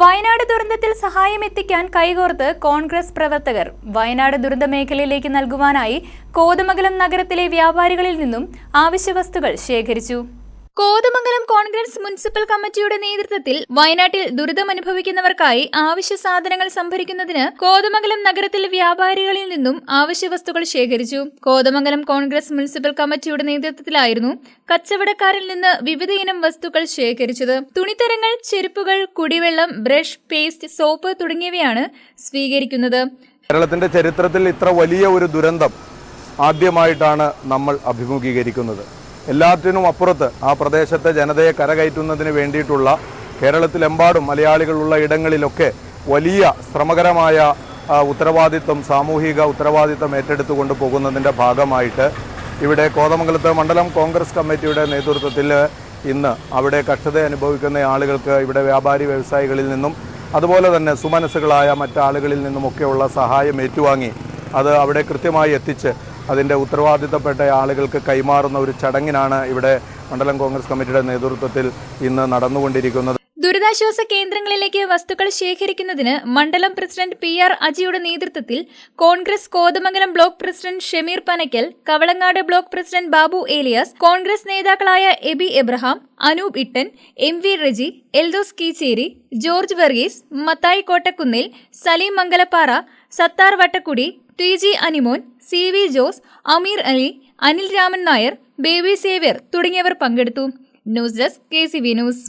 വയനാട് ദുരന്തത്തിൽ സഹായം എത്തിക്കാൻ കൈകോർത്ത് കോൺഗ്രസ് പ്രവർത്തകർ. വയനാട് ദുരന്ത മേഖലയിലേക്ക് നൽകുവാനായി കോതമംഗലം നഗരത്തിലെ വ്യാപാരികളിൽ നിന്നും ആവശ്യവസ്തുക്കൾ ശേഖരിച്ചു. കോതമംഗലം കോൺഗ്രസ് മുനിസിപ്പൽ കമ്മിറ്റിയുടെ നേതൃത്വത്തിൽ വയനാട്ടിൽ ദുരിതമനുഭവിക്കുന്നവർക്കായി ആവശ്യ സാധനങ്ങൾ സംഭരിക്കുന്നതിന് കോതമംഗലം നഗരത്തിൽ വ്യാപാരികളിൽ നിന്നും ആവശ്യവസ്തുക്കൾ ശേഖരിച്ചു. കോതമംഗലം കോൺഗ്രസ് മുനിസിപ്പൽ കമ്മിറ്റിയുടെ നേതൃത്വത്തിലായിരുന്നു കച്ചവടക്കാരിൽ നിന്ന് വിവിധയിനം വസ്തുക്കൾ ശേഖരിച്ചത്. തുണിത്തരങ്ങൾ ചെരുപ്പുകൾ കുടിവെള്ളം ബ്രഷ് പേസ്റ്റ് സോപ്പ് തുടങ്ങിയവയാണ് സ്വീകരിക്കുന്നത്. കേരളത്തിന്റെ ചരിത്രത്തിൽ ഇത്ര വലിയ ഒരു ദുരന്തം ആദ്യമായിട്ടാണ് നമ്മൾ അഭിമുഖീകരിക്കുന്നത്. എല്ലാറ്റിനും അപ്പുറത്ത് ആ പ്രദേശത്തെ ജനതയെ കരകയറ്റുന്നതിന് വേണ്ടിയിട്ടുള്ള കേരളത്തിലെമ്പാടും മലയാളികളുള്ള ഇടങ്ങളിലൊക്കെ വലിയ ശ്രമകരമായ ഉത്തരവാദിത്വം സാമൂഹിക ഉത്തരവാദിത്വം ഏറ്റെടുത്തുകൊണ്ട് പോകുന്നതിന്റെ ഭാഗമായിട്ട് ഇവിടെ കോതമംഗലത്ത് മണ്ഡലം കോൺഗ്രസ് കമ്മിറ്റിയുടെ നേതൃത്വത്തിൽ ഇന്ന് അവിടെ കഷ്ടത അനുഭവിക്കുന്ന ആളുകൾക്ക് ഇവിടെ വ്യാപാരി വ്യവസായികളിൽ നിന്നും അതുപോലെ തന്നെ സുമനസ്സുകളായ മറ്റാളുകളിൽ നിന്നുമൊക്കെയുള്ള സഹായം ഏറ്റുവാങ്ങി അത് അവിടെ കൃത്യമായി എത്തിച്ച് അതിന്റെ ഉത്തരവാദിത്തപ്പെട്ട ആളുകൾക്ക് കൈമാറുന്ന ഒരു ചടങ്ങിനാണ് ഇവിടെ മണ്ഡലം കോൺഗ്രസ് കമ്മിറ്റിയുടെ നേതൃത്വത്തിൽ ഇന്ന് നടന്നുകൊണ്ടിരിക്കുന്നത്. ദുരിതാശ്വാസ കേന്ദ്രങ്ങളിലേക്ക് വസ്തുക്കൾ ശേഖരിക്കുന്നതിന് മണ്ഡലം പ്രസിഡന്റ് പി ആർ അജിയുടെ നേതൃത്വത്തിൽ Congress Kothamangalam block president Shameer Panakkal Kavalangad block president Babu Elias Congress നേതാക്കളായ Abi Abraham Anoop Ittan M V Reji Eldhos Keecheri George Varghese Mathai Kottakkunnil Saleem Mangalappara Sathar Vattakkudi T G Animon C V Jose Ameer Ali Anil Raman Nair Baby Xavier തുടങ്ങിയവർ പങ്കെടുത്തു. News desk K C V news.